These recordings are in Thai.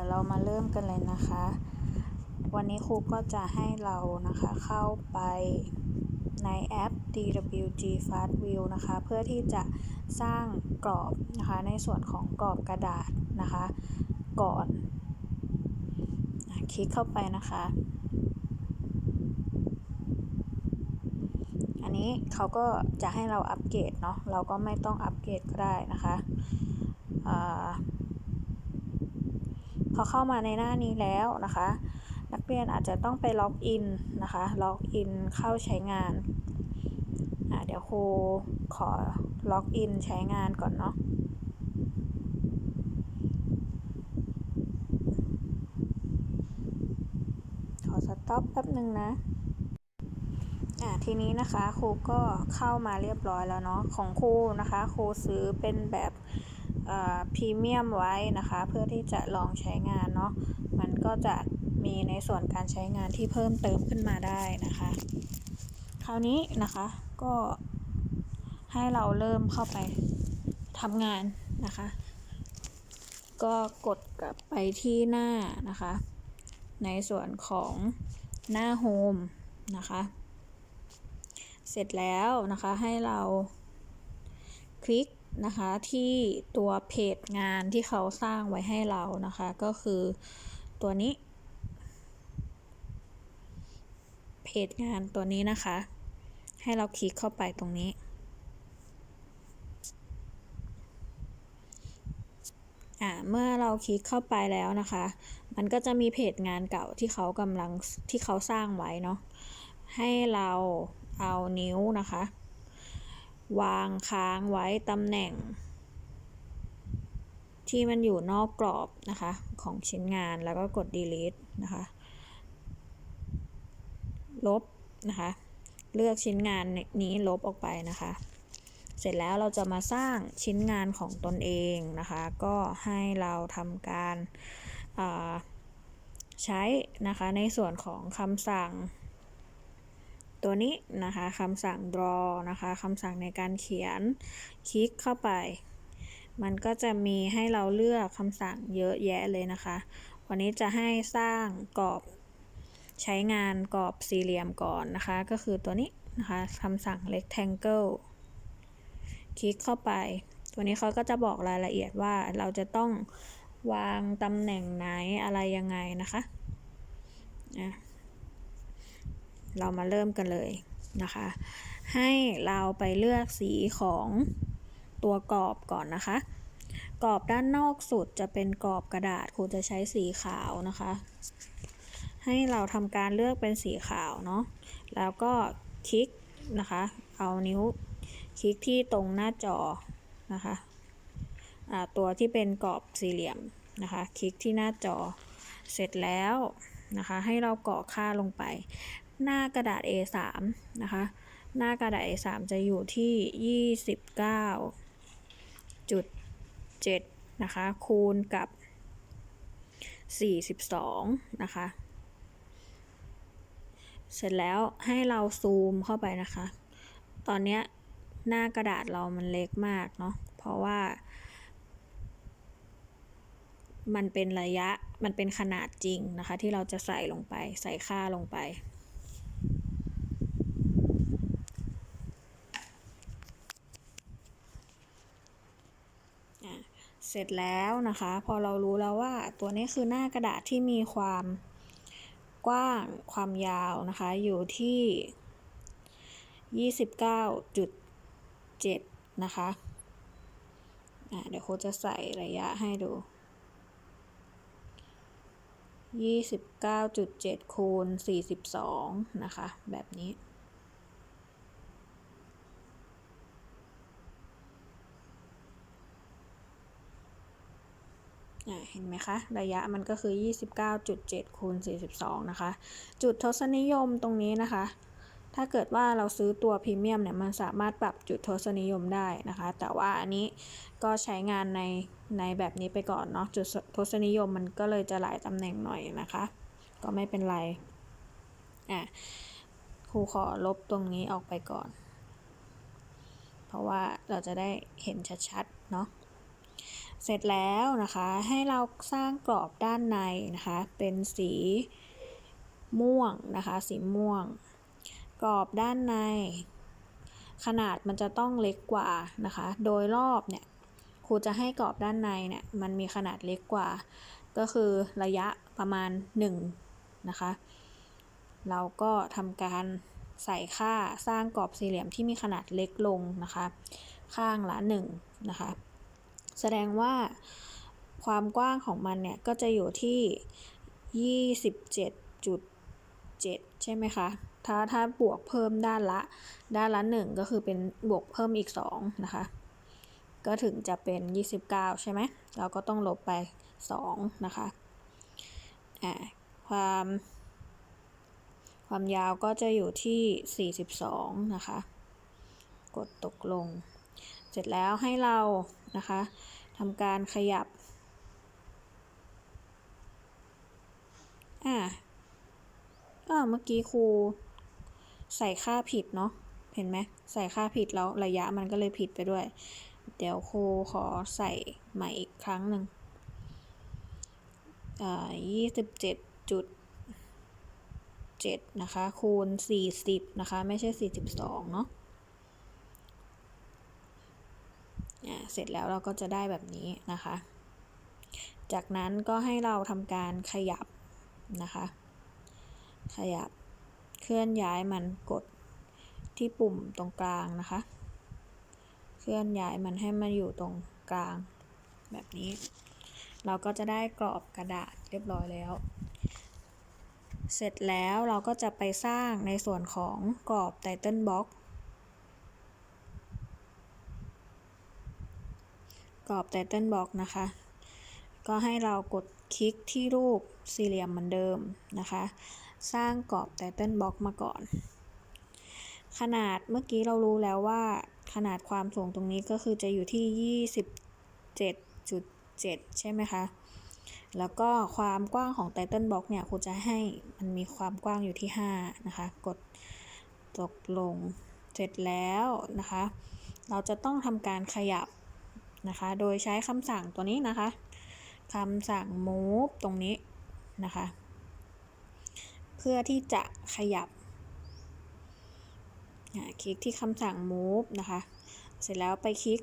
ดี๋ยวเรามาเริ่มกันเลยนะคะ วันนี้ครูก็จะให้เรานะคะเข้าไปในแอป DWG Fast View นะคะ เพื่อที่จะสร้างกรอบนะคะในส่วนของกรอบกระดาษนะคะ ก่อนคลิกเข้าไปนะคะ อันนี้เขาก็จะให้เราอัปเกรดเนาะ เราก็ไม่ต้องอัปเกรดก็ได้นะคะอา อเข้ามาในหน้านี้แล้วนะคะ นักเรียนอาจจะต้องไปล็อกอินนะคะล็อกอินเข้าใช้งานอ่าเดี๋ยวครูขอล็อกอินใช้งานก่อนเนาะขอสต็อปแป๊บหนึ่งนะอ่าทีนี้นะคะครูก็เข้ามาเรียบร้อยแล้วเนาะของครูนะคะครูซื้อเป็นแบบ พรีเมียมไว้นะคะ เพื่อที่จะลองใช้งานเนาะมันก็จะมีในส่วนการใช้งานที่เพิ่มเติมขึ้นมาได้นะคะ คราวนี้นะคะก็ให้เราเริ่มเข้าไปทำงานนะคะ ก็กดกลับไปที่หน้านะคะ ในส่วนของหน้าโฮมนะคะ เสร็จแล้วนะคะให้เราคลิก นะคะที่ตัวเพจงานที่เขาสร้างไว้ให้เรานะคะ ก็คือตัวนี้ เพจงานตัวนี้นะคะ ให้เราคลิกเข้าไปตรงนี้ อ่าเมื่อเราคลิกเข้าไปแล้วนะคะ มันก็จะมีเพจงานเก่าที่เขากำลังที่เขาสร้างไว้เนาะให้เราเอานิ้วนะคะ วางค้างไว้ตำแหน่ง ที่มันอยู่นอกกรอบนะคะ ของชิ้นงานแล้วก็กด delete นะคะ ลบนะคะ เลือกชิ้นงานนี้ลบออกไปนะคะ เสร็จแล้วเราจะมาสร้างชิ้นงานของตนเองนะคะ ก็ให้เราทำการใช้นะคะในส่วนของคำสั่ง ตัวนี้นะคะคำสั่ง draw นะคะคำสั่งในการเขียน คลิกเข้าไป มันก็จะมีให้เราเลือกคำสั่งเยอะแยะเลยนะคะ วันนี้จะให้สร้างกรอบใช้งานกรอบสี่เหลี่ยมก่อนนะคะ ก็คือตัวนี้นะคะคำสั่ง rectangle คลิกเข้าไป ตัวนี้เขาก็จะบอกรายละเอียดว่าเราจะต้องวางตำแหน่งไหนอะไรยังไงนะคะ เรามาเริ่มกันเลยนะคะ ให้เราไปเลือกสีของตัวกรอบก่อนนะคะ กรอบด้านนอกสุดจะเป็นกรอบกระดาษครูจะใช้สีขาวนะคะ ให้เราทำการเลือกเป็นสีขาวเนาะแล้วก็คลิกนะคะ เอานิ้วคลิกที่ตรงหน้าจอนะคะตัวที่เป็นกรอบสี่เหลี่ยมนะคะ คลิกที่หน้าจอเสร็จแล้วนะคะ ให้เราเกาะค่าลงไป หน้ากระดาษ A3 นะคะ หน้ากระดาษ A3 จะอยู่ที่ 29.7 นะคะ คูณกับ 42 นะคะ เสร็จแล้วให้เราซูมเข้าไปนะคะ ตอนนี้หน้ากระดาษเรามันเล็กมากเนาะ เพราะว่า มันเป็นระยะ มันเป็นขนาดจริงนะคะ ที่เราจะใส่ลงไป ใส่ค่าลงไป เสร็จแล้วนะคะ พอเรารู้แล้วว่าตัวนี้คือหน้ากระดาษที่มีความกว้างความยาวนะคะ อยู่ที่ 29.7 นะคะะเดี๋ยวโค้จะใส่ระยะให้ดู 29.7 คูณ 42 นะคะ แบบนี้ เห็นไหมคะ ระยะมันก็คือ 29.7คูณ42 นะคะ จุดทศนิยมตรงนี้นะคะ ถ้าเกิดว่าเราซื้อตัวพรีเมียมเนี่ย มันสามารถปรับจุดทศนิยมได้นะคะ แต่ว่าอันนี้ก็ใช้งานในในแบบนี้ไปก่อนเนาะ จุดทศนิยมมันก็เลยจะหลายตำแหน่งหน่อยนะคะ ก็ไม่เป็นไร อะ ครูขอลบตรงนี้ออกไปก่อน เพราะว่าเราจะได้เห็นชัดๆ เนาะ เสร็จแล้วนะคะให้เราสร้างกรอบด้านในนะคะเป็นสีม่วงนะคะสีม่วง กรอบด้านใน ขนาดมันจะต้องเล็กกว่านะคะ โดยรอบเนี่ยครูจะให้กรอบด้านในเนี่ยมันมีขนาดเล็กกว่า ก็คือระยะประมาณ1นะคะเราก็ทำการใส่ค่าสร้างกรอบสี่เหลี่ยมที่มีขนาดเล็กลงนะคะ ข้างละ1นะคะ แสดงว่าความกว้างของมันเนี่ย ก็จะอยู่ที่ 27.7 ใช่ไหมคะ ถ้าถ้าบวกเพิ่มด้านละ ด้านละ 1 ก็คือเป็นบวกเพิ่มอีก 2 นะคะ ก็ถึงจะเป็น 29 ใช่ไหม เราก็ต้องลบไป 2 นะคะ อ่า ความ ความยาวก็จะอยู่ที่ 42 นะคะ กดตกลง เสร็จแล้วให้เรานะคะทำการขยับอ่าอ่าเมื่อกี้ครูใส่ค่าผิดเนาะเห็นไหมใส่ค่าผิดแล้วระยะมันก็เลยผิดไปด้วย เดี๋ยวครูขอใส่ใหม่อีกครั้งหนึ่งอ่ายี่สิบเจ็ดจุดเจ็ดนะคะ คูณสี่สิบนะคะ ไม่ใช่สี่สิบสองเนาะ เสร็จแล้วเราก็จะได้แบบนี้นะคะ จากนั้นก็ให้เราทำการขยับนะคะ ขยับเคลื่อนย้ายมันกดที่ปุ่มตรงกลางนะคะ เคลื่อนย้ายมันให้มาอยู่ตรงกลางแบบนี้ เราก็จะได้กรอบกระดาษเรียบร้อยแล้ว เสร็จแล้วเราก็จะไปสร้างในส่วนของกรอบไตเติลบ็อก กรอบไตเติลบ็อกนะคะ ก็ให้เรากดคลิกที่รูปสี่เหลี่ยมเหมือนเดิมนะคะ สร้างกรอบไตเติลบ็อกมาก่อน ขนาดเมื่อกี้เรารู้แล้วว่าขนาดความสูงตรงนี้ก็คือจะอยู่ที่ 27.7 ใช่ไหมคะ แล้วก็ความกว้างของไตเติลบ็อกเนี่ยครูจะให้มันมีความกว้างอยู่ที่ 5 นะคะ กดตกลงเสร็จแล้วนะคะ เราจะต้องทำการขยับ นะคะ โดยใช้คำสั่งตัวนี้นะคะคำสั่ง move ตรงนี้นะคะ เพื่อที่จะขยับคลิกที่คำสั่ง move นะคะ เสร็จแล้วไปคลิก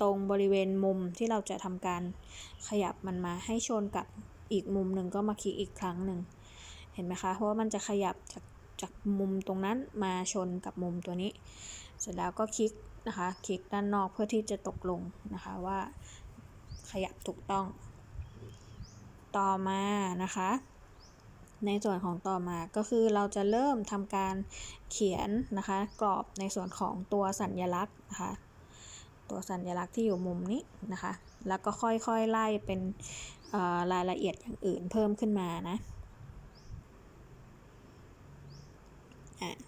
ตรงบริเวณมุมที่เราจะทำการขยับมันมาให้ชนกับอีกมุมหนึ่งก็มาคลิกอีกครั้งหนึ่ง เห็นไหมคะ เพราะว่ามันจะขยับจากจากมุมตรงนั้นมาชนกับมุมตัวนี้ เสร็จแล้วก็คลิก นะคะ คลิกด้านนอกเพื่อที่จะตกลงนะคะว่าขยับถูกต้อง ต่อมานะคะ ในส่วนของต่อมาก็คือเราจะเริ่มทำการเขียนนะคะกรอบในส่วนของตัวสัญญลักษณ์นะคะตัวสัญลักษณ์ที่อยู่มุมนี้นะคะ แล้วก็ค่อยๆไล่เป็นรายละเอียดอย่างอื่นเพิ่มขึ้นมานะ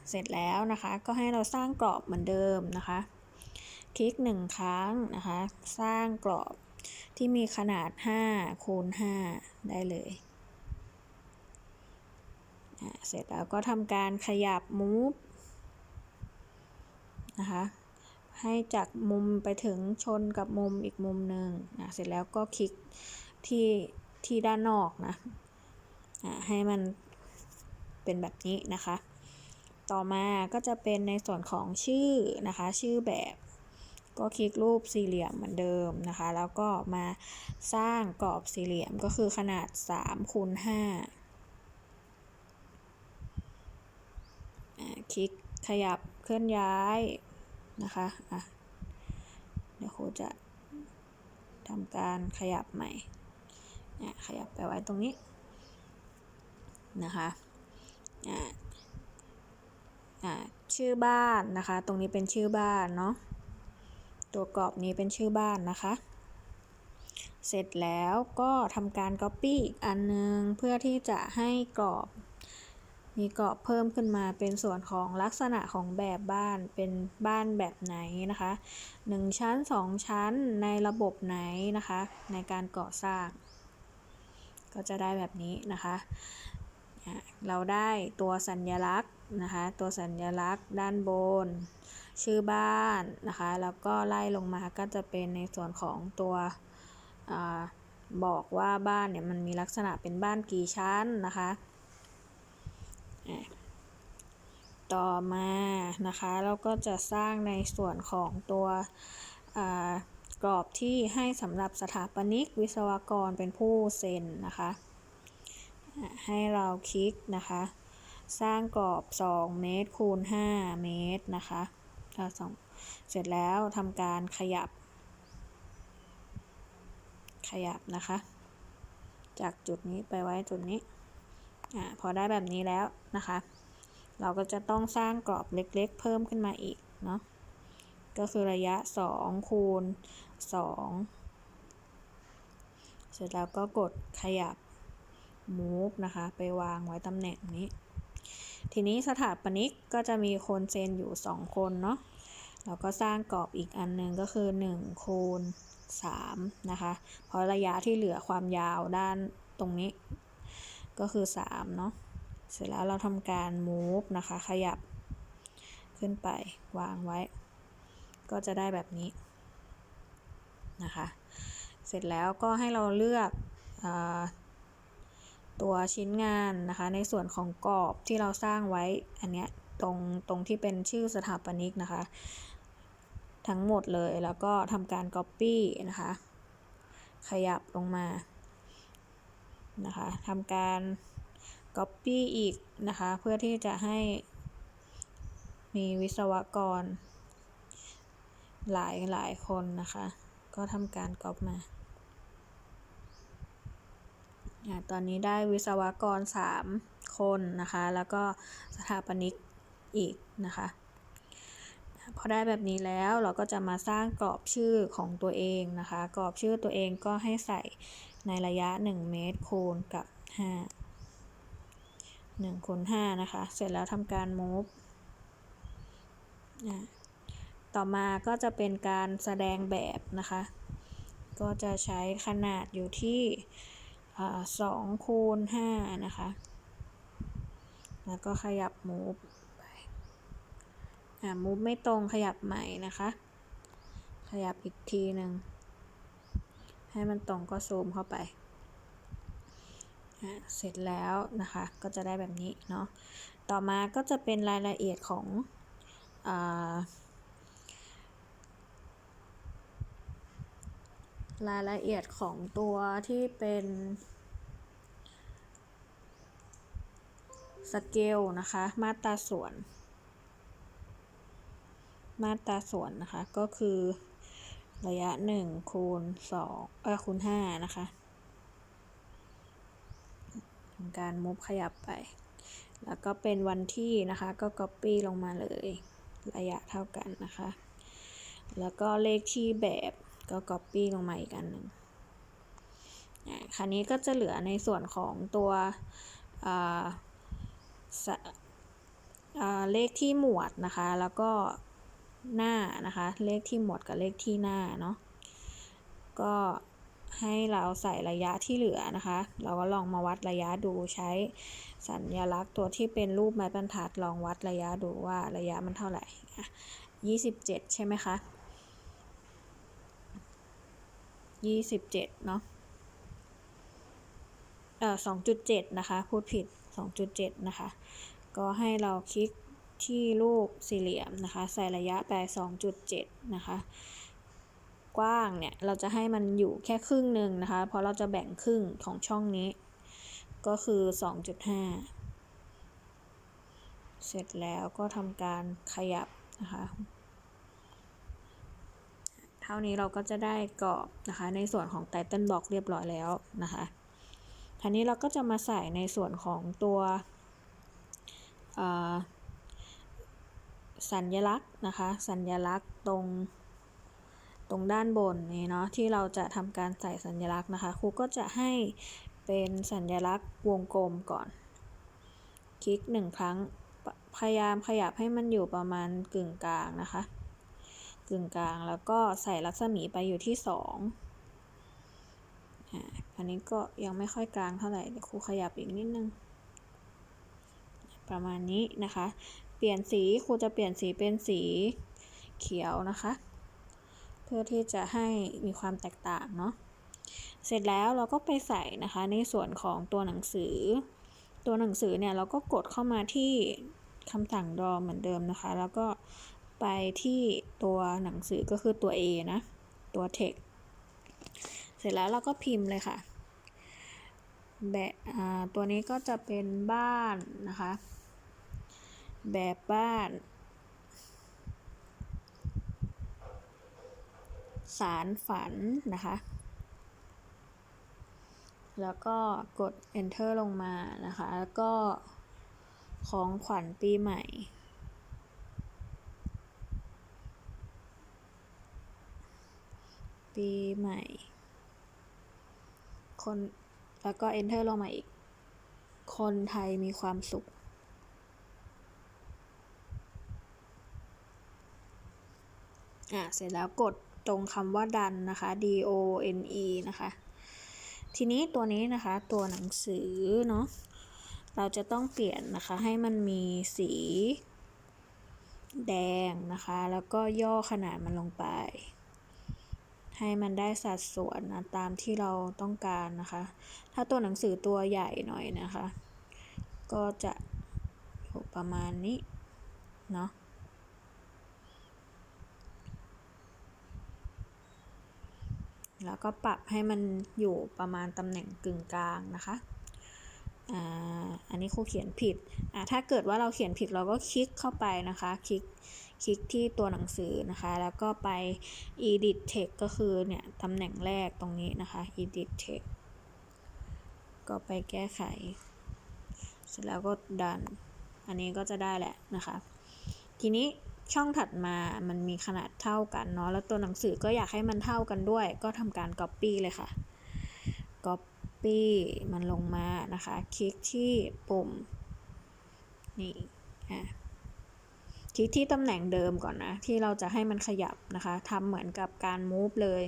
เสร็จแล้วนะคะ ก็ให้เราสร้างกรอบเหมือนเดิมนะคะ คลิกหนึ่งครั้งนะคะ สร้างกรอบที่มีขนาด 5 คูณ 5 ได้เลยเสร็จแล้วก็ทำการขยับ move นะคะให้จากมุมไปถึงชนกับมุมอีกมุมหนึ่งนะเสร็จแล้วก็คลิกที่ที่ด้านนอกนะให้มันเป็นแบบนี้นะคะ ต่อมาก็จะเป็นในส่วนของชื่อนะคะ ชื่อแบบ ก็คลิกรูปสี่เหลี่ยมเหมือนเดิมนะคะ แล้วก็มาสร้างกรอบสี่เหลี่ยมก็คือขนาด3คูณ5คลิกขยับเคลื่อนย้ายนะคะอะเดี๋ยวครูจะทำการขยับใหม่เนี่ยขยับไปไว้ตรงนี้นะคะอ่าชื่อบ้านนะคะ ตรงนี้เป็นชื่อบ้านเนาะ ตัวกรอบนี้เป็นชื่อบ้านนะคะ เสร็จแล้วก็ทำการ Copy อีกอันนึงเพื่อที่จะให้กรอบ มีกรอบเพิ่มขึ้นมาเป็นส่วนของลักษณะของแบบบ้านเป็นบ้านแบบไหนนะคะ 1 ชั้น 2 ชั้นในระบบไหนนะคะ ในการก่อสร้าง ก็จะได้แบบนี้นะคะ เราได้ตัวสัญญลักษณ์นะคะ ตัวสัญลักษณ์ด้านบน ชื่อบ้านนะคะ แล้วก็ไล่ลงมาก็จะเป็นในส่วนของตัวอบอกว่าบ้านเนี่ยมันมีลักษณะเป็นบ้านกี่ชั้นนะคะ ต่อมานะคะเราก็จะสร้างในส่วนของตัวกรอบที่ให้สำหรับสถาปนิกวิศวกรเป็นผู้เซ็นนะคะ ให้เราคลิกนะคะ สร้างกรอบ 2 เมตรคูณ 5 เมตรนะคะสองเสร็จแล้วทำการขยับ ขยับนะคะ จากจุดนี้ไปไว้จุดนี้อ่าพอได้แบบนี้แล้วนะคะ เราก็จะต้องสร้างกรอบเล็กๆ เพิ่มขึ้นมาอีกเนาะก็คือระยะ 2 คูณ 2 เสร็จแล้วก็กดขยับ move นะคะ ไปวางไว้ตำแหน่งนี้ ทีนี้สถาปนิกก็จะมีคนเซนอยู่ 2 คนเนาะเราก็สร้างกรอบอีกอันหนึ่งก็คือ1คูณ3นะคะ เพราะระยะที่เหลือความยาวด้านตรงนี้ก็คือ3เนาะ เสร็จแล้วเราทำการ move นะคะ ขยับขึ้นไปวางไว้ ก็จะได้แบบนี้นะคะ เสร็จแล้วก็ให้เราเลือกอ ตัวชิ้นงานนะคะ ในส่วนของกรอบที่เราสร้างไว้อันเนี้ยตรงตรงที่เป็นชื่อสถาปนิกนะคะ ทั้งหมดเลยแล้วก็ทำการ Copy นะคะ ขยับลงมานะคะทำการ Copy อีกนะคะ เพื่อที่จะให้มีวิศวกร หลายหลายคนนะคะ ก็ทำการก๊อปมา ตอนนี้ได้วิศวกร 3 คนนะคะ แล้วก็สถาปนิกอีกนะคะ พอได้แบบนี้แล้วเราก็จะมาสร้างกรอบชื่อของตัวเองนะคะ กรอบชื่อตัวเองก็ให้ใส่ในระยะ 1 เมตรคูณกับ 5 1คูณ5นะคะ เสร็จแล้วทำการ move ต่อมาก็จะเป็นการแสดงแบบนะคะ ก็จะใช้ขนาดอยู่ที่ สองคูณห้านะคะ แล้วก็ขยับมูฟไปอ่ามูฟไม่ตรงขยับใหม่นะคะ ขยับอีกทีหนึ่ง ให้มันตรงก็ซูมเข้าไปเสร็จแล้วนะคะก็จะได้แบบนี้เนาะต่อมาก็จะเป็นรายละเอียดของ รายละเอียดของตัวที่เป็นสเกลนะคะ มาตราส่วน มาตราส่วนนะคะ ก็คือระยะ 1 คูณ2เออคูณ 5 นะคะทำการมุบขยับไป แล้วก็เป็นวันที่นะคะ ก็ Copy ลงมาเลย ระยะเท่ากันนะคะ แล้วก็เลขที่แบบ ก็ Copy ลงมาอีกอันหนึ่งคราวนี้ก็จะเหลือในส่วนของตัวเลขที่หมวดนะคะ แล้วก็หน้านะคะ เลขที่หมวดกับเลขที่หน้าเนาะ ก็ให้เราใส่ระยะที่เหลือนะคะ เราก็ลองมาวัดระยะดูใช้สัญลักษณ์ตัวที่เป็นรูปไม้บรรทัดลองวัดระยะดูว่าระยะมันเท่าไหร่ 27 ใช่ไหมคะ ยี่สิบเจ็ดเนาะเอ่อสองจุดเจ็ดนะคะ พูดผิดสองจุดเจ็ดนะคะ ก็ให้เราคลิกที่รูปสี่เหลี่ยมนะคะ ใส่ระยะไปสองจุดเจ็ดนะคะ กว้างเนี่ย เราจะให้มันอยู่แค่ครึ่งหนึ่งนะคะ เพราะเราจะแบ่งครึ่งของช่องนี้ ก็คือสองจุดห้าเสร็จแล้วก็ทำการขยับนะคะ ท่านี้เราก็จะได้กรอบนะคะ ในส่วนของไตเติลบล็อกเรียบร้อยแล้วนะคะทีนี้เราก็จะมาใส่ในส่วนของตัวสัญลักษณ์นะคะ สัญลักษณ์ตรงตรงด้านบนนี่เนาะที่เราจะทำการใส่สัญลักษณ์นะคะครูก็จะให้เป็นสัญลักษณ์วงกลมก่อน คลิกหนึ่งครั้งพยายามขยับให้มันอยู่ประมาณกึ่งกลางนะคะ กึ่งกลาง แล้วก็ใส่รัศมีไปอยู่ที่สองอันนี้ก็ยังไม่ค่อยกลางเท่าไหร่เดี๋ยวครูขยับอีกนิดนึง ประมาณนี้นะคะ เปลี่ยนสีครูจะเปลี่ยนสีเป็นสีเขียวนะคะ เพื่อที่จะให้มีความแตกต่างเนาะเสร็จแล้วเราก็ไปใส่นะคะในส่วนของตัวหนังสือ ตัวหนังสือเนี่ยเราก็กดเข้ามาที่คำสั่งดอเหมือนเดิมนะคะ แล้วก็ ไปที่ตัวหนังสือก็คือตัว A นะ ตัว text เสร็จแล้วเราก็พิมพ์เลยค่ะแบบตัวนี้ก็จะเป็นบ้านนะคะ แบบบ้าน สารฝันนะคะ แล้วก็กด enter ลงมานะคะ แล้วก็ของขวัญปีใหม่ ปีใหม่ คนแล้วก็ enter ลงมาอีก คนไทยมีความสุข อะ เสร็จแล้วกดตรงคำว่าดันนะคะ D O N E นะคะ ทีนี้ตัวนี้นะคะตัวหนังสือเนาะ เราจะต้องเปลี่ยนนะคะให้มันมีสีแดงนะคะ แล้วก็ย่อขนาดมันลงไป ให้มันได้สัดส่วนนะตามที่เราต้องการนะคะ ถ้าตัวหนังสือตัวใหญ่หน่อยนะคะ ก็จะอยู่ประมาณนี้เนาะแล้วก็ปรับให้มันอยู่ประมาณตำแหน่งกึ่งกลางนะคะอ่าอันนี้ครูเขียนผิดอ่าถ้าเกิดว่าเราเขียนผิดเราก็คลิกเข้าไปนะคะ คลิก คลิกที่ตัวหนังสือนะคะ แล้วก็ไป edit text ก็คือเนี่ยตำแหน่งแรกตรงนี้นะคะ edit text ก็ไปแก้ไข เสร็จแล้วก็ดัน อันนี้ก็จะได้แหละนะคะ ทีนี้ช่องถัดมามันมีขนาดเท่ากันเนาะ แล้วตัวหนังสือก็อยากให้มันเท่ากันด้วย ก็ทำการ copy เลยค่ะ copy มันลงมานะคะ คลิกที่ปุ่ม นี่ อะ คลิกที่ตำแหน่งเดิมก่อนนะ ที่เราจะให้มันขยับนะคะทำเหมือนกับการ move เลย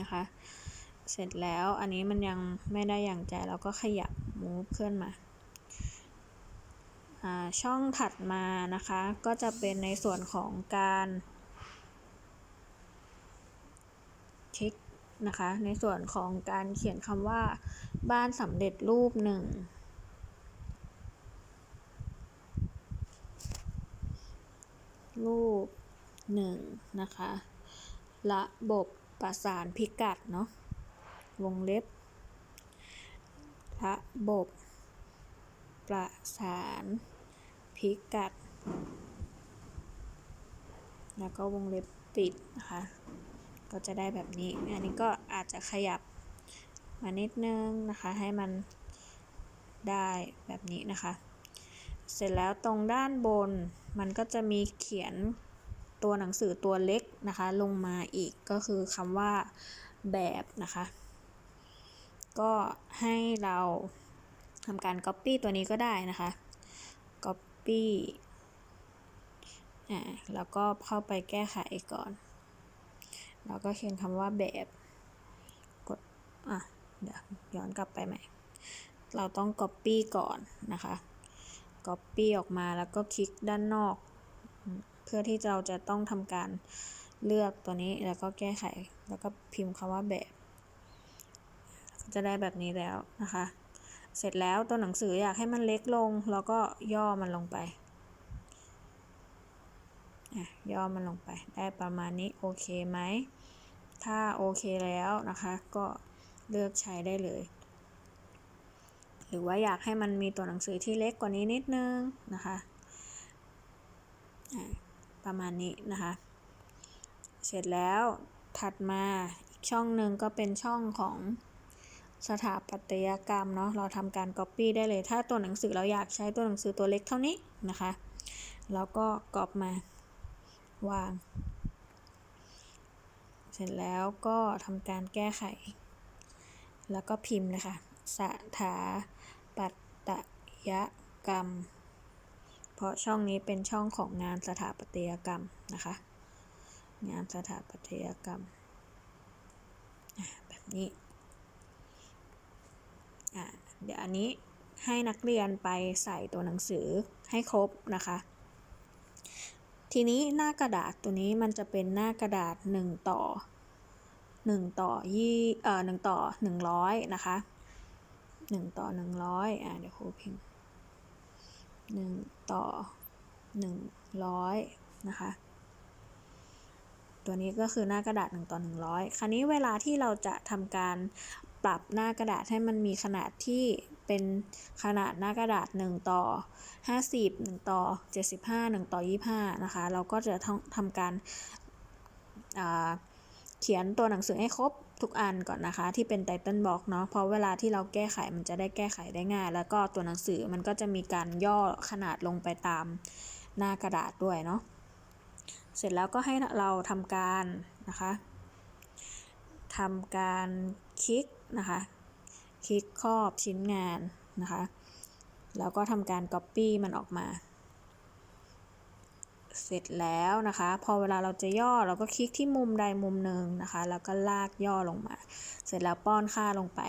นะคะ เสร็จแล้วอันนี้มันยังไม่ได้อย่างใจเราก็ขยับ move ขึ้นมา ช่องถัดมานะคะ ก็จะเป็นในส่วนของการคลิกนะคะ ในส่วนของการเขียนคำว่าบ้านสำเร็จรูปหนึ่ง รูปหนึ่งนะคะ ระบบประสานพิกัดเนาะ วงเล็บ ระบบประสานพิกัด แล้วก็วงเล็บปิดนะคะ ก็จะได้แบบนี้ อันนี้ก็อาจจะขยับมานิดนึงนะคะ ให้มันได้แบบนี้นะคะ เสร็จแล้วตรงด้านบนมันก็จะมีเขียนตัวหนังสือตัวเล็กนะคะ ลงมาอีกก็คือคำว่าแบบนะคะ ก็ให้เราทำการ Copy ตัวนี้ก็ได้นะคะ Copy อ่าแล้วก็เข้าไปแก้ไขก่อน แล้วก็เขียนคำว่าแบบกดอะเดี๋ยวย้อนกลับไปใหม่ เราต้อง Copy ก่อนนะคะ Copy ออกมาแล้วก็คลิกด้านนอก เพื่อที่เราจะต้องทำการเลือกตัวนี้แล้วก็แก้ไข แล้วก็พิมพ์คำว่าแบบ จะได้แบบนี้แล้วนะคะ เสร็จแล้วตัวหนังสืออยากให้มันเล็กลง แล้วก็ย่อมันลงไปย่อมันลงไป ได้ประมาณนี้โอเคไหม ถ้าโอเคแล้วนะคะ ก็เลือกใช้ได้เลย รือว่าอยากให้มันมีตัวหนังสือที่เล็กกว่านี้นิดนึงนะคะประมาณนี้นะคะ เสร็จแล้วถัดมาอีกช่องหนึ่งก็เป็นช่องของสถาปัตยกรรมเนาะเราทำการ Copy ได้เลย ถ้าตัวหนังสือเราอยากใช้ตัวหนังสือตัวเล็กเท่านี้นะคะแล้วก็กรอบมาวาง เสร็จแล้วก็ทำการแก้ไข แล้วก็พิมพ์เลยค่ะสถา ปัตยกรรม เพราะช่องนี้เป็นช่องของงานสถาปัตยกรรมนะคะ งานสถาปัตยกรรม แบบนี้ เดี๋ยวอันนี้ให้นักเรียนไปใส่ตัวหนังสือให้ครบนะคะ ทีนี้หน้ากระดาษตัวนี้มันจะเป็นหน้ากระดาษ 1 ต่อ 1 ต่อยี่เอ่อ1ต่อ 100 นะคะ 1ต่อ100อ่าเดี๋ยวครูพิมพ์1ต่อ100นะคะ ตัวนี้ก็คือหน้ากระดาษ1ต่อ100คราวนี้เวลาที่เราจะทำการปรับหน้ากระดาษให้มันมีขนาดที่เป็นขนาดหน้ากระดาษ 1 ต่อ 50 1 ต่อ 75 1 ต่อ 25 นะคะ เราก็จะต้องทำการเขียนตัวหนังสือให้ครบ ทุกอันก่อนนะคะ ที่เป็นไตเติลบล็อกเนาะเพราะเวลาที่เราแก้ไขมันจะได้แก้ไขได้ง่าย แล้วก็ตัวหนังสือมันก็จะมีการย่อขนาดลงไปตามหน้ากระดาษด้วยเนาะเสร็จแล้วก็ให้เราทำการนะคะทำการคลิกนะคะคลิกครอบชิ้นงานนะคะ แล้วก็ทำการ Copy มันออกมา เสร็จแล้วนะคะ พอเวลาเราจะย่อเราก็คลิกที่มุมใดมุมหนึ่งนะคะ แล้วก็ลากย่อลงมา เสร็จแล้วป้อนค่าลงไป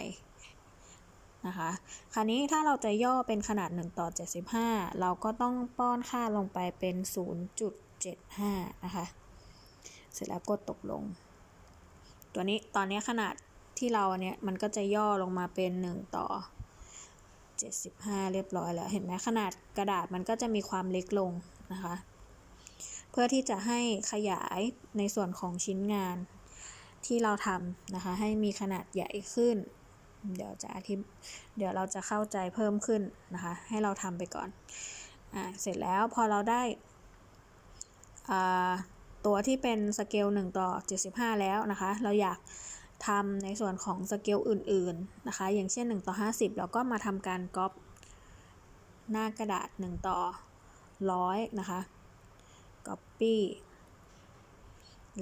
นะคะคราวนี้ถ้าเราจะย่อเป็นขนาด 1 ต่อ 75 เราก็ต้องป้อนค่าลงไปเป็น 0.75 นะคะ เสร็จแล้วกดตกลง ตัวนี้ตอนนี้ขนาดที่เราเนี้ยมันก็จะย่อลงมาเป็น 1 ต่อ 75 เรียบร้อยแล้ว เห็นไหมขนาดกระดาษมันก็จะมีความเล็กลงนะคะ พื่อที่จะให้ขยายในส่วนของชิ้นงานที่เราทำนะคะ ให้มีขนาดใหญ่ขึ้น เดี๋ยวจะอธิเดี๋ยวเราจะเข้าใจเพิ่มขึ้นนะคะ ให้เราทำไปก่อนอ่าเสร็จแล้วพอเราได้อ่าตัวที่เป็นสเกล1ต่อ 75 แล้วนะคะ เราอยากทำในส่วนของสเกลอื่นๆนะคะ อย่างเช่น 1 ต่อ 50 เราก็มาทำการก๊อปหน้ากระดาษ 1 ต่อ 100 นะคะ Copy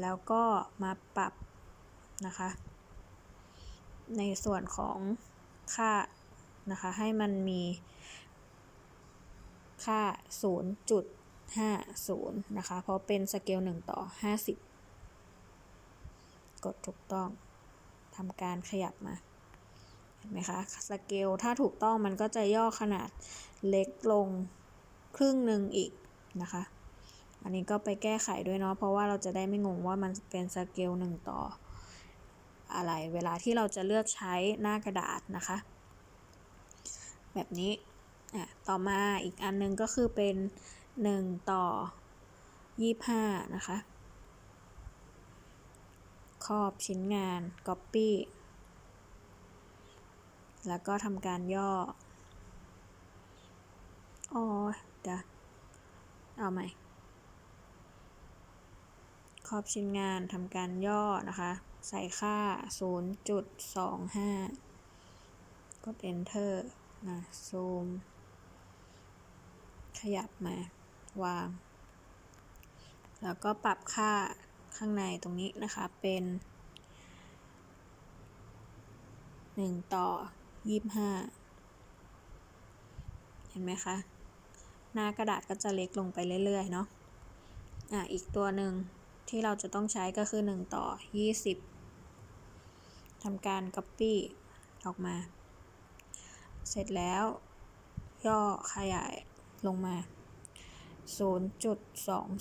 แล้วก็มาปรับนะคะ ในส่วนของค่านะคะ ให้มันมีค่า 0.50 นะคะ เพราะเป็นสเกล 1 ต่อ 50 กดถูกต้องทำการขยับมา เห็นไหมคะ สเกล ถ้าถูกต้องมันก็จะย่อขนาดเล็กลงครึ่งหนึ่งอีกนะคะ อันนี้ก็ไปแก้ไขด้วยเนาะเพราะว่าเราจะได้ไม่งงว่ามันเป็นสเกลหนึ่งต่อ อะไรเวลาที่เราจะเลือกใช้หน้ากระดาษนะคะ แบบนี้อะต่อมาอีกอันนึงก็คือเป็น 1 ต่อ 25 นะคะครอบชิ้นงาน Copy แล้วก็ทำการย่อ อ๋อเดี๋ยวเอาใหม่ รอบชิ้นงานทำการย่อนะคะ ใส่ค่า 0.25 กด Enter นะซูม ขยับมา วาง แล้วก็ปรับค่าข้างในตรงนี้นะคะ เป็น 1 ต่อ 25 เห็นไหมคะ หน้ากระดาษก็จะเล็กลงไปเรื่อย ๆ เนาะอะ อีกตัวหนึ่ง ที่เราจะต้องใช้ก็คือ 1 ต่อ 20 ทำการ Copy ออกมา เสร็จแล้ว ย่อขยายลงมา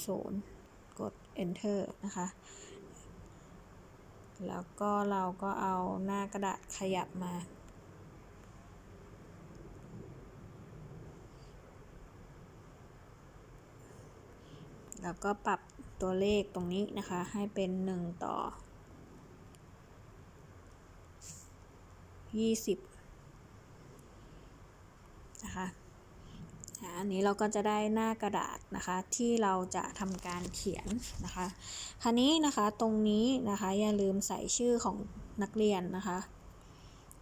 0.20 กด enter นะคะ แล้วก็เราก็เอาหน้ากระดาษขยับมาแล้วก็ปรับ ตัวเลขตรงนี้นะคะ ให้เป็น 1 ต่อ 20 นะคะอันนี้เราก็จะได้หน้ากระดาษนะคะที่เราจะทำการเขียนนะคะ คราวนี้นะคะตรงนี้นะคะอย่าลืมใส่ชื่อของนักเรียนนะคะ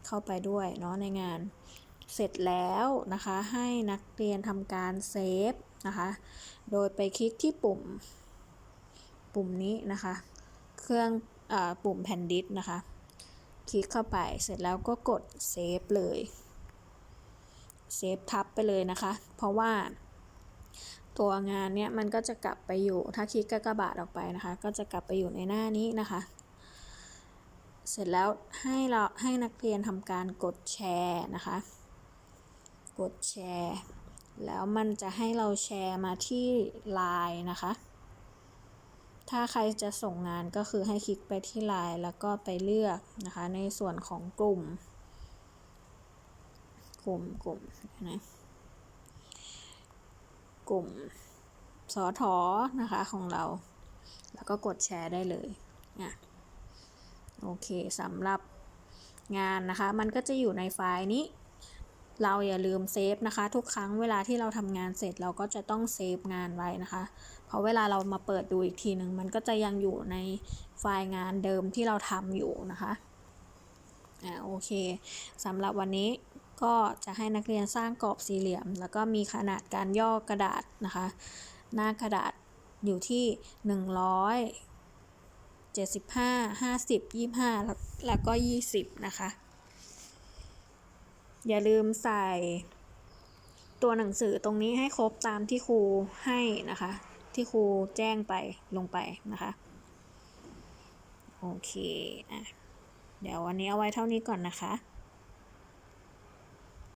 เข้าไปด้วยเนาะในงานเสร็จแล้วนะคะให้นักเรียนทำการเซฟนะคะ โดยไปคลิกที่ปุ่ม ปุ่มนี้นะคะ เครื่องอปุ่มแผ่นดิสนะคะ คลิกเข้าไปเสร็จแล้วก็กดเซฟเลยเซฟทับไปเลยนะคะ เพราะว่าตัวงานเนี้ยมันก็จะกลับไปอยู่ถ้าคลิกกากบาทออกไปนะคะ ก็จะกลับไปอยู่ในหน้านี้นะคะ เสร็จแล้วให้เราให้นักเรียนทำการกดแชร์นะคะ กดแชร์ แล้วมันจะให้เราแชร์มาที่ไลน์นะคะ ถ้าใครจะส่งงานก็คือให้คลิกไปที่ไลน์แล้วก็ไปเลือกนะคะ ในส่วนของกลุ่ม กลุ่มกลุ่มนะกลุ่มสอทอนะคะของเรา แล้วก็กดแชร์ได้เลยอะโอเคสำหรับงานนะคะ มันก็จะอยู่ในไฟล์นี้ เราอย่าลืมเซฟนะคะ ทุกครั้งเวลาที่เราทำงานเสร็จเราก็จะต้องเซฟงานไว้นะคะ เพราะเวลาเรามาเปิดดูอีกทีหนึ่งมันก็จะยังอยู่ในไฟล์งานเดิมที่เราทำอยู่นะคะอ่าโอเคสำหรับวันนี้ก็จะให้นักเรียนสร้างกรอบสี่เหลี่ยม แล้วก็มีขนาดการย่อกระดาษนะคะ หน้ากระดาษอยู่ที่ 100 75 50 25 แล้วแล้วก็ 20 นะคะ อย่าลืมใส่ตัวหนังสือตรงนี้ให้ครบตามที่ครูให้นะคะ ที่ครูแจ้งไปลงไปนะคะ โอเคอะเดี๋ยววันนี้เอาไว้เท่านี้ก่อนนะคะ